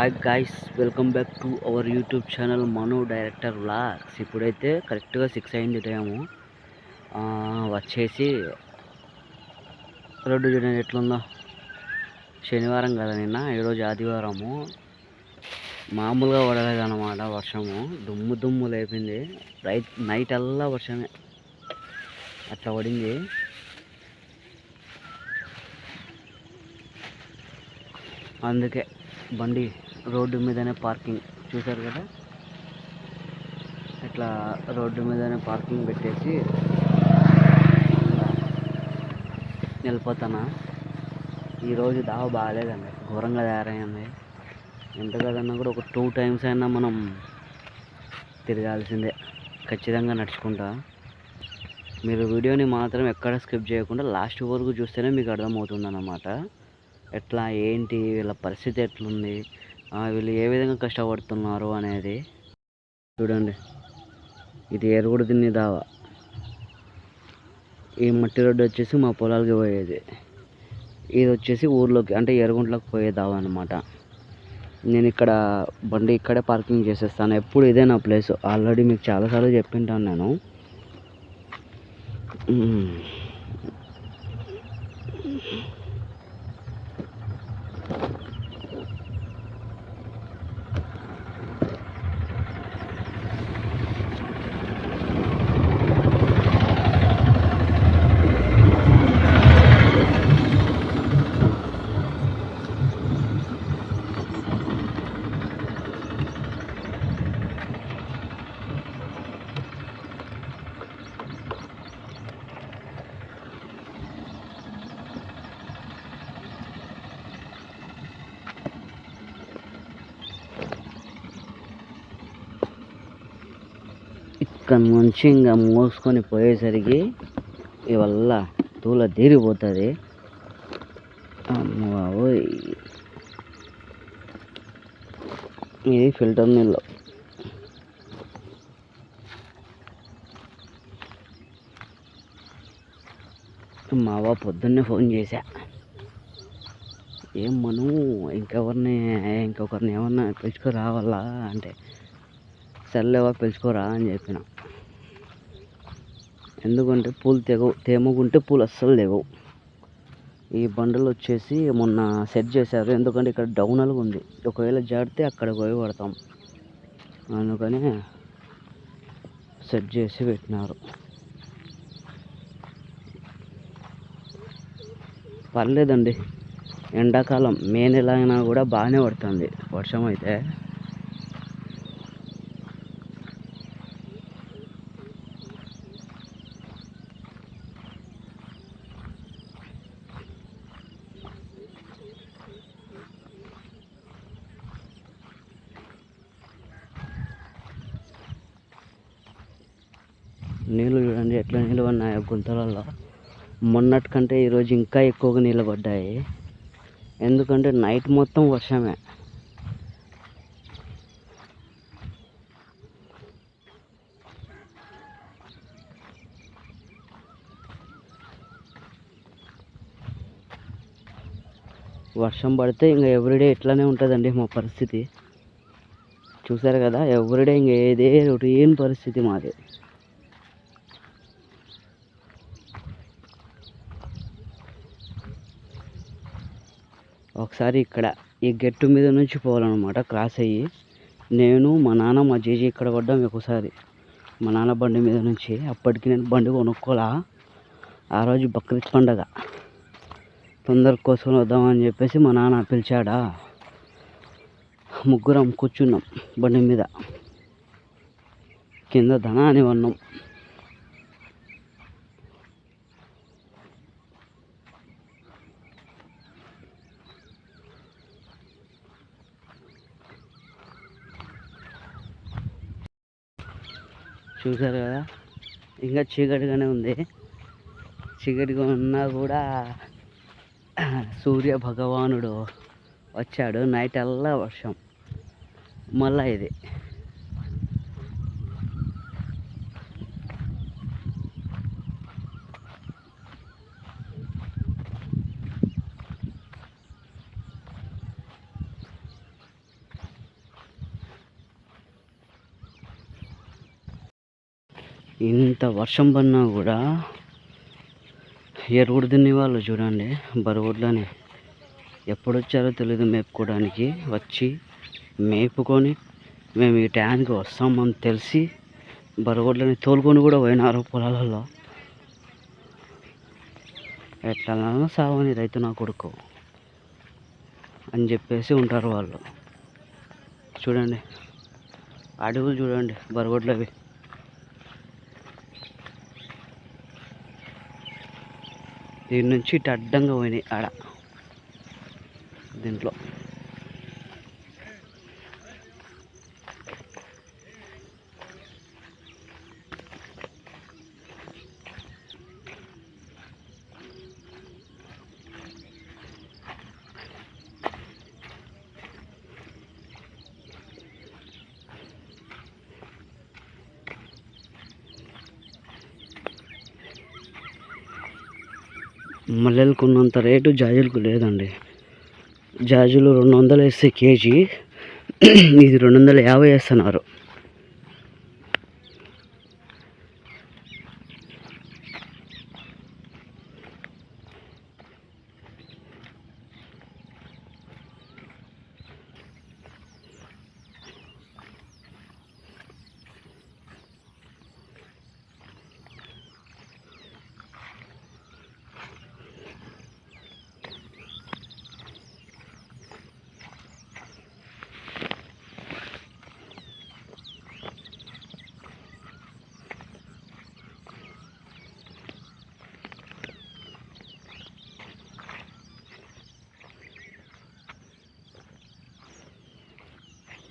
Hi guys welcome back to our YouTube channel Manu director vlogs ఇప్పుడైతే కరెక్ట్గా six అయింది time వచ్చేసి road చూడండి ఎట్లుందో. శనివారం కదా నిన్న ఈరోజు ఆదివారము. మామూలుగా పడలేదు అనమాట వర్షము. దుమ్ము దుమ్ము లేపింది. రైట్ నైట్ అల్లా వర్షమే. అట్లా పడింది. అందుకే బండి రోడ్డు మీదనే పార్కింగ్. చూశారు కదా? ఇట్లా రోడ్డు మీదనే పార్కింగ్ పెట్టేసి నిలిపోతానా ఈరోజు దావ బాగాలేదండి. ఘోరంగా తయారైంది. ఎంత కదన్నా కూడా ఒక టూ టైమ్స్ అయినా మనం తిరగాల్సిందే. ఖచ్చితంగా నడుచుకుంటా. మీరు వీడియోని మాత్రం ఎక్కడ స్కిప్ చేయకుండా లాస్ట్ వరకు చూస్తేనే మీకు అర్థమవుతుంది అన్నమాట ఎట్లా ఏంటి వీళ్ళ పరిస్థితి ఎట్లుంది? వీళ్ళు ఏ విధంగా కష్టపడుతున్నారు అనేది చూడండి. ఇది ఎరుగుడు తిని దావా. ఈ మట్టి రోడ్డు వచ్చేసి మా పొలాలకి పోయేది. ఇది వచ్చేసి ఊర్లోకి అంటే ఎరుగుంట్లోకి పోయే దావా అనమాట నేను ఇక్కడ బండి ఇక్కడే పార్కింగ్ చేసేస్తాను. ఎప్పుడు ఇదే నా ప్లేస్. ఆల్రెడీ మీకు చాలాసార్లు చెప్పింటాను నేను. మ్మ్. మంచిగా ఇంకా మోసుకొని పోయేసరికి ఇవల్ల తూల తీరిపోతుంది. బాబోయ్ ఇది ఫిల్టర్ నీళ్ళు. మావా పొద్దున్నే ఫోన్ చేశా. ఏం మను? ఇంకెవరిని ఇంకొకరిని ఏమన్నా పిలుచుకు రావాలా అంటే సర్లేవా పిలుచుకోరా అని చెప్పిన. ఎందుకంటే పూలు తెగవు తేమగుంటే పూలు అస్సలు లేవు. ఈ బండలు వచ్చేసి మొన్న సెట్ చేశారు. ఎందుకంటే ఇక్కడ డౌనల్గా ఉంది. ఒకవేళ జాడితే అక్కడ పోయి పడతాం. అందుకని సెట్ చేసి పెట్టినారు. పర్లేదండి. ఎండాకాలం మే నెల అయినా కూడా బాగానే పడుతుంది. వర్షం అయితే. నీళ్ళు చూడండి ఎట్లా నీళ్ళు నిలబడినాయో గుంతలలో. మొన్నటి కంటే ఈరోజు ఇంకా ఎక్కువగా నీళ్ళు పడ్డాయి. ఎందుకంటే నైట్ మొత్తం వర్షమే. వర్షం పడితే ఇంకా ఎవ్రీడే ఇట్లానే ఉంటుందండి మా పరిస్థితి. చూసారు కదా ఎవ్రీడే ఇంక ఏదే రొటీన్ పరిస్థితి మాది. ఒకసారి ఇక్కడ ఈ గెట్టు మీద నుంచి పోవాలన్నమాట క్రాస్ అయ్యి. నేను మా నాన్న మా జేజీ ఇక్కడ పడ్డాం ఒకసారి మా నాన్న బండి మీద నుంచి. అప్పటికి నేను బండి కొనుక్కోలా. ఆ రోజు బక్రీద్ పండగ. తొందర కోసం వద్దామని చెప్పేసి మా నాన్న పిలిచాడా. ముగ్గురం కూర్చున్నాం బండి మీద. కింద ధనాన్ని ఉన్నాం చూసారు కదా? ఇంకా చీకటిగానే ఉంది. చీకటిగా ఉన్నా కూడా సూర్య భగవానుడు వచ్చాడు. నైట్ అల్లా వర్షం. మళ్ళా ఇది. ఇంత వర్షం పడినా కూడా ఎరువుడు తినే వాళ్ళు చూడండి బరువుడ్లని ఎప్పుడు వచ్చారో తెలియదు మేపుకోవడానికి వచ్చి మేపుకొని మేము ఈ ట్యాంక్ వస్తామని తెలిసి బరువుడ్లని తోలుకొని కూడా పోయినారు పొలాలలో. ఎట్లనో సావని రైతు నా కొడుకు అని చెప్పేసి ఉంటారు వాళ్ళు. చూడండి అడవులు చూడండి బరగొడ్లవి దీని నుంచి ఇటు అడ్డంగా పోయినాయి ఆడ. దీంట్లో మల్లెలకు ఉన్నంత రేటు జాజులకు లేదండి. జాజులు రెండు వందలు వేస్తే కేజీ. ఇది రెండు వందల యాభై వేస్తున్నారు.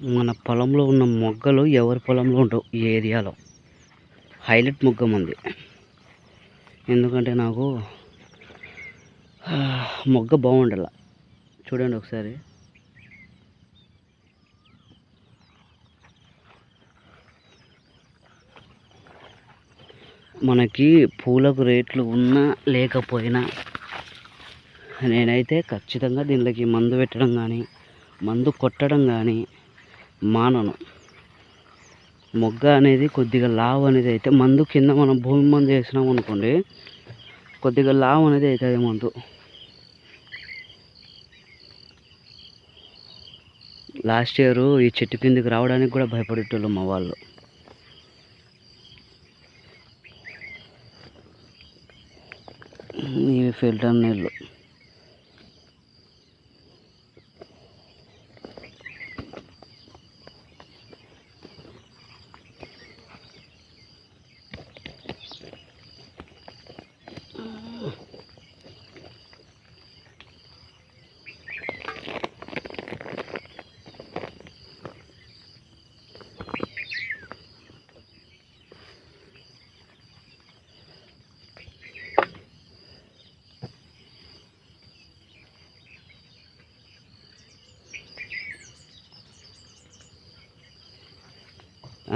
మన పొలంలో ఉన్న మొగ్గలు ఎవరి పొలంలో ఉండవు ఈ ఏరియాలో. హైలైట్ మొగ్గ మంది. ఎందుకంటే నాకు మొగ్గ బాగుండాల. చూడండి ఒకసారి. మనకి పూలకు రేట్లు ఉన్నా లేకపోయినా నేనైతే ఖచ్చితంగా దీనికి మందు పెట్టడం కానీ మందు కొట్టడం కానీ మానను. మొగ్గ అనేది కొద్దిగా లావు అనేది అయితే మందు కింద మనం భూమి మందు వేసినాం అనుకోండి కొద్దిగా లావు అనేది అవుతుంది మందు. లాస్ట్ ఇయర్ ఈ చెట్టు కిందకి రావడానికి కూడా భయపడేటోళ్ళు మా వాళ్ళు. ఇవి ఫిల్టర్ నీళ్ళు.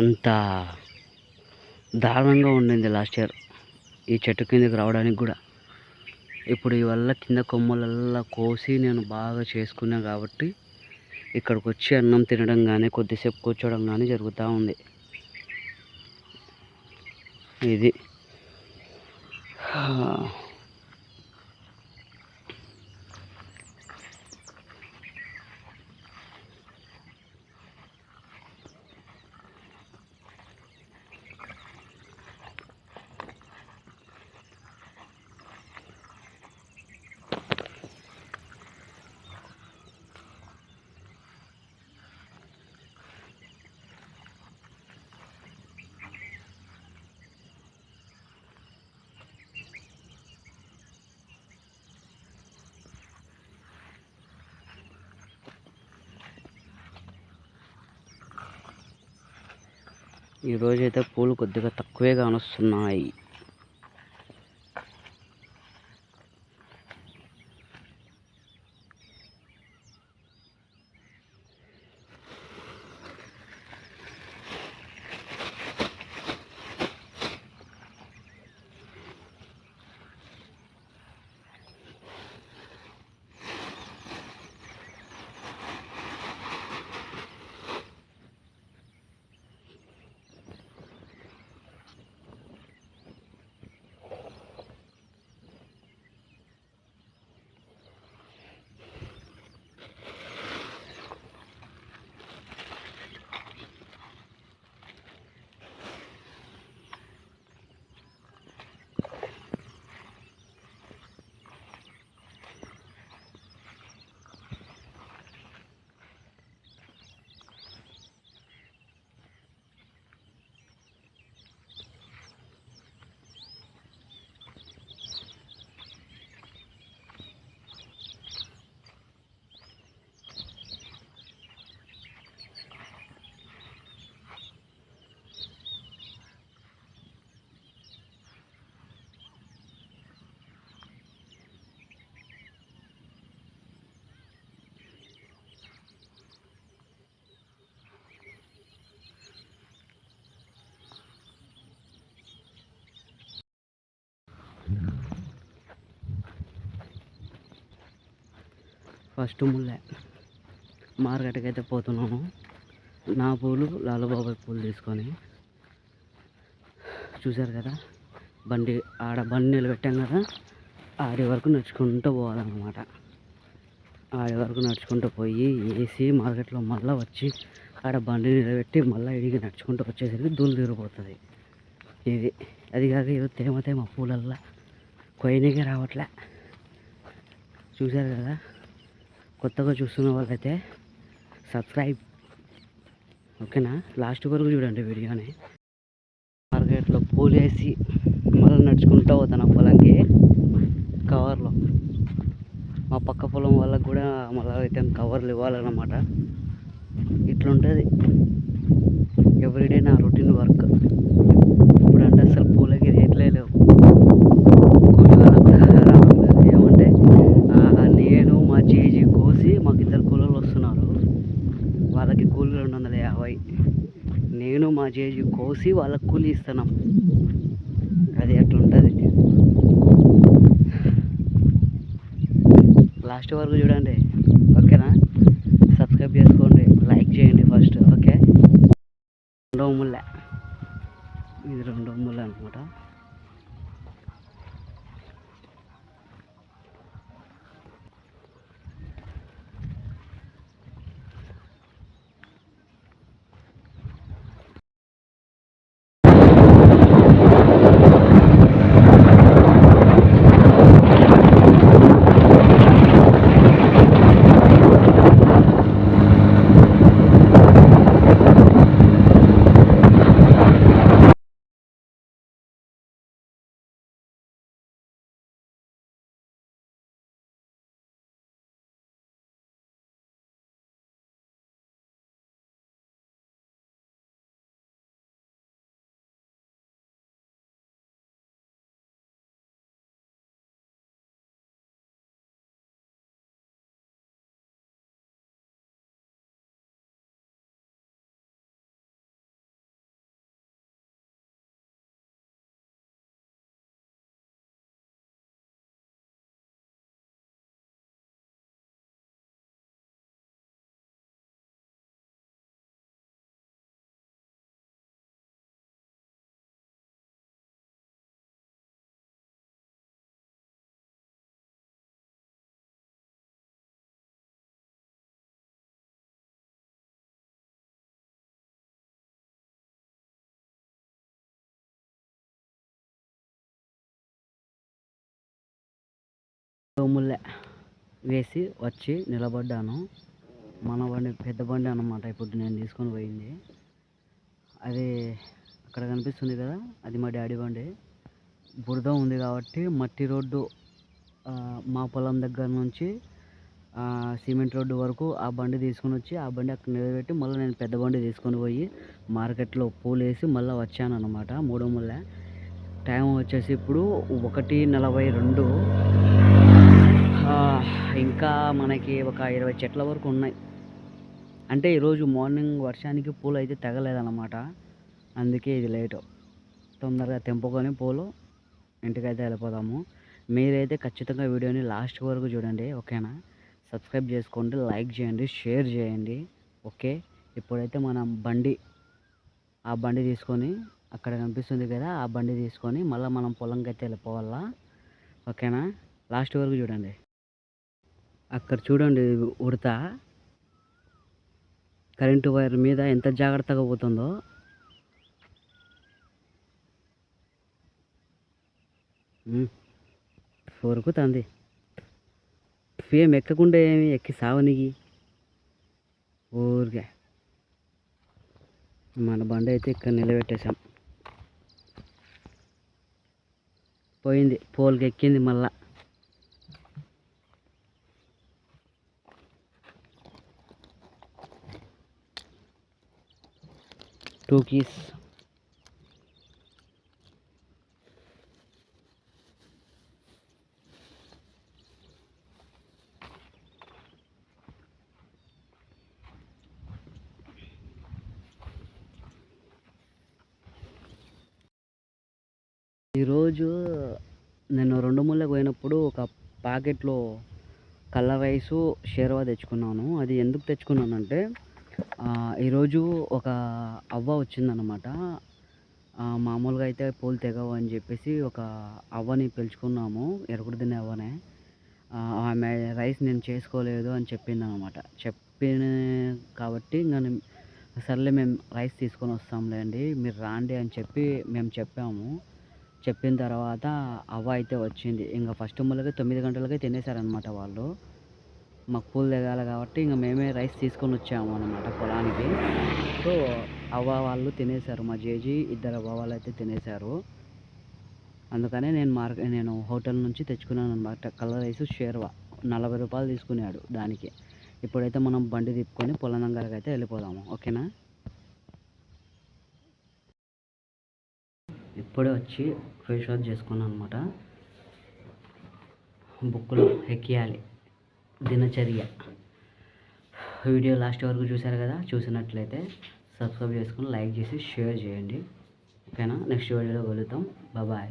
అంత దారుణంగా ఉండింది లాస్ట్ ఇయర్ ఈ చెట్టు కిందకి రావడానికి కూడా. ఇప్పుడు ఈ వల్ల కింద కొమ్మలల్లా కోసి నేను బాగా చేసుకున్నా కాబట్టి ఇక్కడికి వచ్చి అన్నం తినడం కానీ కొద్దిసేపు కూర్చోవడం కానీ జరుగుతూ ఉంది. ఇది. ఈ రోజైతే పూలు కొద్దిగా తక్కువే కానొస్తున్నాయి ఫస్ట్ ముల్లె. మార్కెట్కి అయితే పోతున్నాము. నా పూలు లాలబాబాయ్ పూలు తీసుకొని. చూశారు కదా? బండి ఆడ బండి నిలబెట్టాం కదా? ఆడి వరకు నడుచుకుంటూ పోవాలన్నమాట. ఆడి వరకు నడుచుకుంటూ పోయి వేసి మార్కెట్లో మళ్ళీ వచ్చి ఆడ బండి నిలబెట్టి మళ్ళీ ఇడిగి నడుచుకుంటూ వచ్చేసరికి దూలు తీరిపోతుంది. ఇది అది కాక ఇది తేమ తేమ పూలల్లా. కొయ్యనికే రావట్లే. చూశారు కదా? కొత్తగా చూస్తున్న వాళ్ళైతే సబ్స్క్రైబ్. ఓకేనా? లాస్ట్ వరకు చూడండి వీడియోని. మార్కెట్లో పూలు వేసి మళ్ళీ నడుచుకుంటూ పోతాను ఆ పొలంకి. కవర్లో. మా పక్క పొలం వాళ్ళకి కూడా మళ్ళీ అయితే కవర్లు ఇవ్వాలన్నమాట. ఇట్లుంటుంది. ఎవ్రీడే నా రొటీన్ వర్క్. ఇప్పుడు అంటే అసలు పూలకి రేట్లే లేవు కూలి వాళ్ళకు కూడా రావట్లేదు ఏమంటే ఆ, నేను మా జేజీ కోసి మాకు ఇద్దరు కూలీలు వస్తున్నారు వాళ్ళకి కూలి రెండు వందల యాభై నేను మా జేజీ కోసి వాళ్ళకి కూలి ఇస్తున్నాం. అది అట్లుంటుంది లాస్ట్ వరకు చూడండి. ఓకేనా? సబ్స్క్రైబ్ చేసుకోండి. లైక్ చేయండి ఫస్ట్ ఓకే? రెండవ ముళ్ళ. ఇది రెండవ ముళ్ళ అనమాట ముళ్ళ వేసి వచ్చి నిలబడ్డాను. మన బండి పెద్ద బండి అన్నమాట ఇప్పుడు నేను తీసుకొని పోయింది. అది అక్కడ కనిపిస్తుంది కదా అది మా డాడీ బండి. బురద ఉంది కాబట్టి మట్టి రోడ్డు మా పొలం దగ్గర నుంచి సిమెంట్ రోడ్డు వరకు ఆ బండి తీసుకొని వచ్చి ఆ బండి అక్కడ నిలబెట్టి మళ్ళీ నేను పెద్ద బండి తీసుకొని పోయి మార్కెట్లో పూలు వేసి మళ్ళీ వచ్చాను అనమాట మూడో ముళ్ళ. టైం వచ్చేసి ఇప్పుడు ఒకటి నలభై రెండు. ఇంకా మనకి ఒక ఇరవై చెట్ల వరకు ఉన్నాయి. అంటే ఈరోజు మార్నింగ్ వర్షానికి పూలు అయితే తెగలేదన్నమాట. అందుకే ఇది లేటు. తొందరగా తెంపుకొని పూలు ఇంటికైతే వెళ్ళిపోదాము. మీరైతే ఖచ్చితంగా వీడియోని లాస్ట్ వరకు చూడండి ఓకేనా? సబ్స్క్రైబ్ చేసుకోండి లైక్ చేయండి షేర్ చేయండి ఓకే? ఇప్పుడైతే మనం బండి ఆ బండి తీసుకొని అక్కడ కనిపిస్తుంది కదా ఆ బండి తీసుకొని మళ్ళీ మనం పొలంకి అయితే వెళ్ళిపోవాలా? ఓకేనా? లాస్ట్ వరకు చూడండి. అక్కడ చూడండి ఉడత. కరెంటు వైర్ మీద ఎంత జాగ్రత్తగా పోతుందో. ఉరుకుతుంది ఫేమ్ ఎక్కకుండా ఏమి ఎక్కి సావనికి ఊరికే. మన బండి అయితే ఇక్కడ నిలబెట్టేశాం. పోయింది పోల్కి ఎక్కింది మళ్ళా. టూ కీస్ ఈరోజు నేను రెండు ముళ్ళకి పోయినప్పుడు ఒక ప్యాకెట్లో కళ్ళ రైసు షేర్వా తెచ్చుకున్నాను. అది ఎందుకు తెచ్చుకున్నానంటే ఈరోజు ఒక అవ్వ వచ్చిందనమాట మామూలుగా అయితే పూలు తెగవు అని చెప్పేసి ఒక అవ్వని పిలుచుకున్నాము ఎరుగుడు తినే అవ్వనే. ఆమె రైస్ నేను చేసుకోలేదు అని చెప్పింది అనమాట చెప్పిన కాబట్టి ఇంకా నేను, సర్లే మేము రైస్ తీసుకొని వస్తాంలేండి మీరు రాండి అని చెప్పి మేము చెప్పాము. చెప్పిన తర్వాత అవ్వ అయితే వచ్చింది. ఇంకా ఫస్ట్ మూలకి తొమ్మిది గంటలకే తినేశారనమాట వాళ్ళు. మాకు పూలు తెగాలి కాబట్టి ఇంకా మేమే రైస్ తీసుకొని వచ్చాము అనమాట పొలానికి. సో అవ్వ వాళ్ళు తినేశారు. మా జేజీ ఇద్దరు అవ్వ వాళ్ళు అయితే తినేశారు. అందుకనే నేను మార్కెట్ నేను హోటల్ నుంచి తెచ్చుకున్నాను అనమాట కలర్ రైస్ షేర్వా. నలభై రూపాయలు తీసుకున్నాడు దానికి. ఇప్పుడైతే మనం బండి తిప్పుకొని పొలం దగ్గరకు అయితే వెళ్ళిపోదాము. ఓకేనా? ఇప్పుడే వచ్చి ఫేస్ వాష్ చేసుకున్నాను అనమాట బుక్లో ఎక్కియాలి. దినచర్య. వీడియో లాస్ట్ వరకు చూశారు కదా చూసినట్లయితే సబ్స్క్రైబ్ చేసుకుని లైక్ చేసి షేర్ చేయండి. ఓకేనా? నెక్స్ట్ వీడియోలో కలుగుతాం బాబాయ్